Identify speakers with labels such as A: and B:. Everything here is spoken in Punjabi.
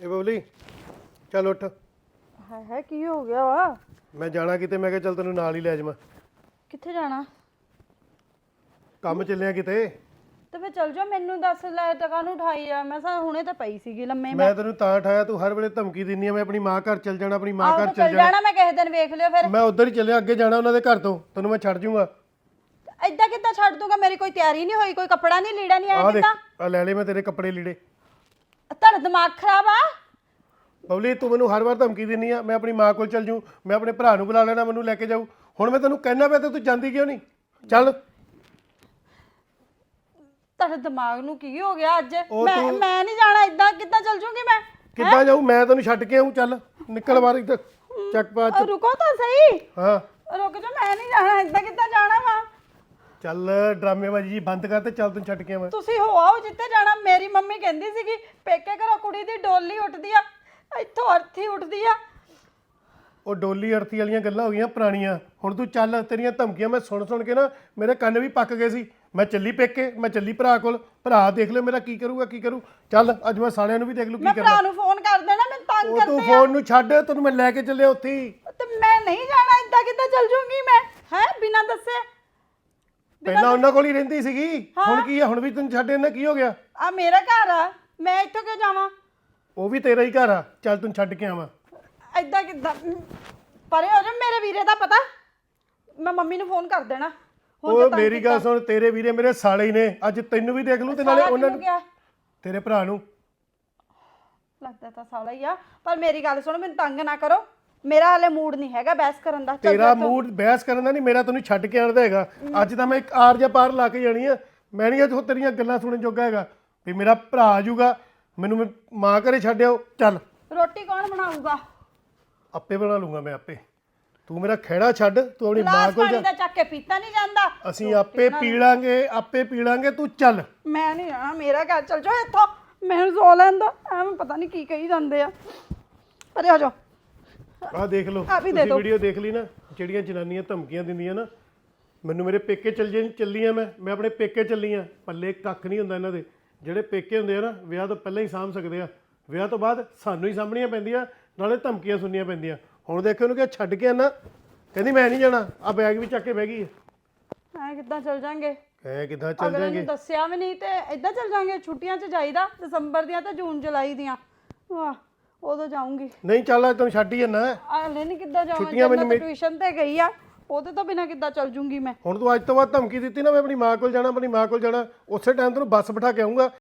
A: ਇਹ ਬਬਲੀ ਚੱਲ ਉੱਠ।
B: ਹੈ ਹੈ ਕੀ ਹੋ ਗਿਆ ਵਾ?
A: ਮੈਂ ਜਾਣਾ ਕਿਤੇ ਮੈਂ ਕਿਹਾ ਚੱਲ ਤੈਨੂੰ ਨਾਲ ਹੀ ਲੈ ਜਾਵਾਂ।
B: ਕਿੱਥੇ ਜਾਣਾ?
A: ਕੰਮ ਚੱਲਿਆ ਕਿਤੇ?
B: ਤੇ ਫੇ ਚੱਲ ਜਾ ਮੈਨੂੰ ਦੱਸ ਲੈ ਟਕਾ ਨੂੰ ਉਠਾਈ ਜਾ ਮੈਂ ਸਾ ਹੁਣੇ ਤਾਂ ਪਈ ਸੀਗੀ ਲੰਮੇ ਮੈਂ
A: ਤੈਨੂੰ ਤਾਂ ਠਾਇਆ ਤੂੰ ਹਰ ਵੇਲੇ ਧਮਕੀ ਦਿੰਨੀ ਆ ਮੈਂ ਆਪਣੀ ਮਾਂ ਘਰ ਚੱਲ ਜਾਣਾ ਆਪਣੀ ਮਾਂ ਘਰ ਚੱਲ ਜਾਣਾ
B: ਜਾਣਾ। ਮੈਂ ਕਿਸੇ ਦਿਨ ਵੇਖ ਲਿਓ ਫਿਰ।
A: ਮੈਂ ਉਧਰ ਹੀ ਚੱਲਿਆ ਅੱਗੇ ਜਾਣਾ ਉਹਨਾਂ ਦੇ ਘਰ ਤੋਂ ਤੈਨੂੰ ਮੈਂ ਛੱਡ ਜੂੰਗਾ।
B: ਐਦਾਂ ਕਿੱਦਾਂ ਛੱਡ ਦੂੰਗਾ? ਮੇਰੀ ਕੋਈ ਤਿਆਰੀ ਨਹੀਂ ਹੋਈ ਕੋਈ ਕੱਪੜਾ ਨਹੀਂ ਲੀੜਾ ਨਹੀਂ ਆਇਆ ਕਿੱਦਾਂ?
A: ਆ ਲੈ ਲੈ ਮੈਂ ਤੇਰੇ ਕੱਪੜੇ ਲੀੜੇ।
B: ਤੁਹਾਡਾ ਦਿਮਾਗ ਖਰਾਬ ਆ?
A: ਬਬਲੀ ਤੂੰ ਮੈਨੂੰ ਹਰ ਵਾਰ ਧਮਕੀ ਦਿੰਨੀ ਆ ਮੈਂ ਆਪਣੀ ਮਾਂ ਕੋਲ ਚੱਲ ਜੂ ਮੈਂ ਆਪਣੇ ਭਰਾ ਨੂੰ ਬੁਲਾ ਲੈਣਾ ਮੈਨੂੰ ਲੈ ਕੇ ਜਾਊ। ਹੁਣ ਮੈਂ ਤੈਨੂੰ ਕਹਿਣਾ ਪਿਆ ਤੇ ਤੂੰ ਜਾਂਦੀ ਕਿਉਂ ਨਹੀਂ? ਚੱਲ।
B: ਤੁਹਾਡੇ ਦਿਮਾਗ ਨੂੰ ਕੀ ਹੋ ਗਿਆ ਅੱਜ?
A: ਉਹ
B: ਮੈਂ
A: ਤੂੰ-
B: ਮੈਂ ਨਹੀਂ ਜਾਣਾ ਐਦਾਂ ਕਿੱਦਾਂ ਚੱਲ ਜੂੰਗੀ ਮੈਂ?
A: ਕਿੱਦਾਂ ਜਾਊ? ਮੈਂ ਤੈਨੂੰ ਛੱਡ ਕੇ ਆਊਂ ਚੱਲ। ਨਿਕਲ ਬਾਹਰ ਇੱਧਰ। ਚੱਕ ਪਾ
B: ਅ, ਰੁਕੋ ਤਾਂ ਸਹੀ।
A: ਹਾਂ।
B: ਰੁਕ ਜਾ ਮੈਂ ਨਹੀਂ ਜਾਣਾ ਐਦਾਂ ਕਿੱਦਾਂ ਜਾਣਾ ਵਾ?
A: ਚੱਲ ਡਰਾਮੇਬਾਜ਼ੀ ਜੀ ਬੰਦ ਕਰ ਤੇ ਚੱਲ ਤੈਨੂੰ ਛੱਡ ਕੇ ਆਵਾਂ
B: ਤੁਸੀਂ ਹੋ ਆਓ ਜਿੱਥੇ ਜਾਣਾ। ਮੇਰੀ ਮੰਮੀ ਕਹਿੰਦੀ ਸੀਗੀ ਪੇਕੇ ਘਰੋਂ ਕੁੜੀ ਦੀ ਡੋਲੀ ਉੱਠਦੀ ਆ। ਇੱਥੋਂ ਅਰਥੀ ਉੱਠਦੀ ਆ।
A: ਉਹ ਡੋਲੀ ਅਰਥੀ ਵਾਲੀਆਂ ਗੱਲਾਂ ਹੋ ਗਈਆਂ ਪੁਰਾਣੀਆਂ। ਹੁਣ ਤੂੰ ਚੱਲ ਤੇਰੀਆਂ ਧਮਕੀਆਂ ਮੈਂ ਸੁਣ ਸੁਣ ਕੇ ਨਾ ਮੇਰੇ ਕੰਨ ਵੀ ਪੱਕ ਗਏ ਸੀ। ਮੈਂ ਚੱਲੀ ਪੇਕੇ ਮੈਂ ਚੱਲੀ ਭਰਾ ਕੋਲ। ਭਰਾ ਦੇਖ ਲੈ ਮੇਰਾ ਕੀ ਕਰੂਗਾ ਕੀ ਕਰੂ। ਚੱਲ ਅੱਜ ਮੈਂ ਸਾਲਿਆਂ ਨੂੰ ਵੀ ਦੇਖ ਲੂ ਕੀ
B: ਮੈਂ
A: ਕਰਨਾ।
B: ਭਰਾ ਨੂੰ ਫੋਨ ਕਰ ਦੇਣਾ ਮੈਨੂੰ ਤੰਗ
A: ਉਹ ਤੂੰ
B: ਕਰਦੇ ਆ।
A: ਫੋਨ ਨੂੰ ਛੱਡ ਤੈਨੂੰ ਮੈਂ ਲੈ ਕੇ ਚੱਲਿਆ ਉੱਥੇ ਹੀ।
B: ਤੇ ਮੈਂ ਨਹੀਂ ਜਾਣਾ ਏਦਾਂ ਕਿੱਦਾਂ ਚੱਲ ਜੂੰਗੀ ਮੈਂ?
A: ਪਹਿਲਾਂ ਉਹਨਾਂ ਕੋਲ ਹੀ ਰਹਿੰਦੀ ਸੀਗੀ। ਹੁਣ ਕੀ ਆ? ਹੁਣ ਵੀ ਤੈਨੂੰ ਛੱਡ ਇਹਨਾਂ ਕੀ ਹੋ ਗਿਆ?
B: ਆ ਮੇਰਾ ਘਰ ਆ। ਮੈਂ ਇੱਥੋਂ ਕਿਉਂ ਜਾਵਾਂ?
A: ਉਹ ਵੀ ਤੇਰਾ ਹੀ ਘਰ ਆ। ਚੱਲ ਤੈਨੂੰ ਛੱਡ ਕੇ ਆਵਾਂ।
B: ਏਦਾਂ ਕਿੱਦਾਂ? ਪਰੇ ਹੋ ਜਾ ਮੇਰੇ ਵੀਰੇ ਦਾ ਪਤਾ। ਮੈਂ ਮੰਮੀ ਨੂੰ ਫੋਨ ਕਰ ਦੇਣਾ। ਹੁਣ
A: ਉਹ ਮੇਰੀ ਗੱਲ ਸੁਣ ਤੇਰੇ ਵੀਰੇ ਮੇਰੇ ਸਾਲੇ ਹੀ ਨੇ। ਅੱਜ ਤੈਨੂੰ ਵੀ ਦੇਖ ਲੂ ਤੇ ਨਾਲੇ ਉਹਨਾਂ ਨੂੰ
B: ਗਿਆ?
A: ਤੇਰੇ ਭਰਾ ਨੂੰ।
B: ਲੱਗਦਾ ਤਾਂ ਸਾਲਾ ਹੀ ਆ। ਪਰ ਮੇਰੀ ਗੱਲ ਸੁਣੋ ਮੈਨੂੰ ਤੰਗ ਨਾ ਕਰੋ। ਮੇਰਾ ਹਲੇ ਮੂਡ ਨਹੀਂ ਹੈਗਾ ਬਹਿਸ ਕਰਨ ਦਾ ਚੱਲ
A: ਤੇਰਾ ਮੂਡ ਬਹਿਸ ਕਰਨ ਦਾ ਨਹੀਂ ਮੇਰਾ ਤੈਨੂੰ ਛੱਡ ਕੇ ਆਉਣ ਦਾ ਹੈਗਾ। ਅੱਜ ਤਾਂ ਮੈਂ ਇੱਕ ਆਰ ਜਾਂ ਪਾਰ ਲਾ ਕੇ ਜਾਣੀ ਆ। ਮੈਂ ਨਹੀਂ ਅੱਜ ਉਹ ਤੇਰੀਆਂ ਗੱਲਾਂ ਸੁਣਨ ਜੋਗਾ ਹੈਗਾ। ਵੀ ਮੇਰਾ ਭਰਾ ਆ ਜਾਊਗਾ ਮੈਨੂੰ ਮੈਂ ਮਾਂ ਘਰੇ ਛੱਡਿਓ ਚੱਲ।
B: ਰੋਟੀ ਕੌਣ ਬਣਾਊਗਾ?
A: ਆਪੇ ਬਣਾ ਲੂੰਗਾ ਮੈਂ ਆਪੇ। ਤੂੰ ਮੇਰਾ ਖਹਿੜਾ ਛੱਡ ਤੂੰ ਆਪਣੀ ਮਾਂ
B: ਗਲਾਸ
A: ਕੋਲ
B: ਪਾਣੀ
A: ਜਾ।
B: ਦਾ ਚੱਕ ਕੇ ਪੀਤਾ ਨਹੀਂ ਜਾਂਦਾ।
A: ਅਸੀਂ ਆਪੇ ਪੀ ਲਾਂਗੇ ਆਪੇ ਪੀ ਲਾਂਗੇ ਤੂੰ ਚੱਲ।
B: ਮੈਂ ਨਹੀਂ ਜਾਣਾ ਮੇਰਾ ਘਰ ਚਲ ਜਾਓ ਇੱਥੋਂ। ਮੈਨੂੰ ਸੋ ਲੈਣ ਦੋ ਐਵੇਂ ਪਤਾ ਨਹੀਂ ਕੀ ਕਹੀ ਜਾਂਦੇ ਆ। ਅਰੇ ਆ ਜਾਓ।
A: ਆਹ ਦੇਖ ਲਓ
B: ਦੇ ਦਿਓ।
A: ਵੀਡੀਓ ਦੇਖ ਲਈ ਨਾ ਜਿਹੜੀਆਂ ਜਨਾਨੀਆਂ ਧਮਕੀਆਂ ਦਿੰਦੀਆਂ ਨਾ ਮੈਨੂੰ ਮੇਰੇ ਪੇਕੇ ਚੱਲ ਜੇ ਚੱਲੀਆਂ ਮੈਂ ਮੈਂ ਆਪਣੇ ਪੇਕੇ ਚੱਲੀ ਆ। ਪੱਲੇ ਕੱਖ ਨਹੀਂ ਹੁੰਦਾ ਇਹਨਾਂ ਦੇ। ਜਿਹੜੇ ਪੇਕੇ ਹੁੰਦੇ ਆ ਨਾ ਵਿਆਹ ਤੋਂ ਪਹਿਲਾਂ ਹੀ ਸਾਂਭ ਸਕਦੇ ਆ। ਵਿਆਹ ਤੋਂ ਬਾਅਦ ਸਾਨੂੰ ਹੀ ਸਾਂਭਣੀਆਂ ਪੈਂਦੀਆਂ ਨਾਲੇ ਧਮਕੀਆਂ ਸੁਣਨੀਆਂ ਪੈਂਦੀਆਂ। ਹੁਣ ਦੇਖੋ ਉਹਨੂੰ ਕਿ ਛੱਡ ਕੇ ਆਣਾ ਕਹਿੰਦੀ ਮੈਂ ਨਹੀਂ ਜਾਣਾ ਆ ਬੈਗ ਵੀ ਚੱਕ ਕੇ ਬਹਿ ਗਈ ਹੈ
B: ਐ ਕਿੱਦਾਂ ਚਲ ਜਾਾਂਗੇ?
A: ਐ ਕਿੱਦਾਂ ਚੱਲ
B: ਅਗਲੇ
A: ਜਾਾਂਗੇ?
B: ਨੂੰ ਦੱਸਿਆ ਵੀ ਨਹੀਂ ਤੇ ਇਦਾਂ ਚਲ ਜਾਾਂਗੇ ਛੁੱਟੀਆਂ 'ਚ ਜਾਈਦਾ ਦਸੰਬਰ ਦੀਆਂ ਤੇ ਜੂਨ ਜੁਲਾਈ ਦੀਆਂ। ਵਾਹ। ਉਦੋਂ ਜਾਊਂਗੀ।
A: ਨਹੀਂ ਚੱਲ ਅੱਜ ਤੈਨੂੰ ਛੱਡ ਹੀ ਜਾਣਾ
B: ਅਗਲੇ ਨਹੀਂ ਕਿੱਦਾਂ ਜਾਵਾਂ
A: ਛੁੱਟੀਆਂ
B: ਜਦ ਮੈਂ ਟਿਊਸ਼ਨ ਤੇ ਗਈ ਆ ਉਹਦੇ ਤੋਂ ਬਿਨਾ ਕਿੱਦਾਂ ਚਲ ਜੂੰਗੀ ਮੈਂ?
A: ਹੁਣ ਤੂੰ ਅੱਜ ਤੋਂ ਬਾਅਦ ਧਮਕੀ ਦਿੱਤੀ ਨਾ ਮੈਂ ਆਪਣੀ ਮਾਂ ਕੋਲ ਜਾਣਾ ਆਪਣੀ ਮਾਂ ਕੋਲ ਜਾਣਾ ਉਸੇ ਟਾਈਮ ਤੈਨੂੰ ਬੱਸ ਬਿਠਾ ਕੇ ਆਉਂਗਾ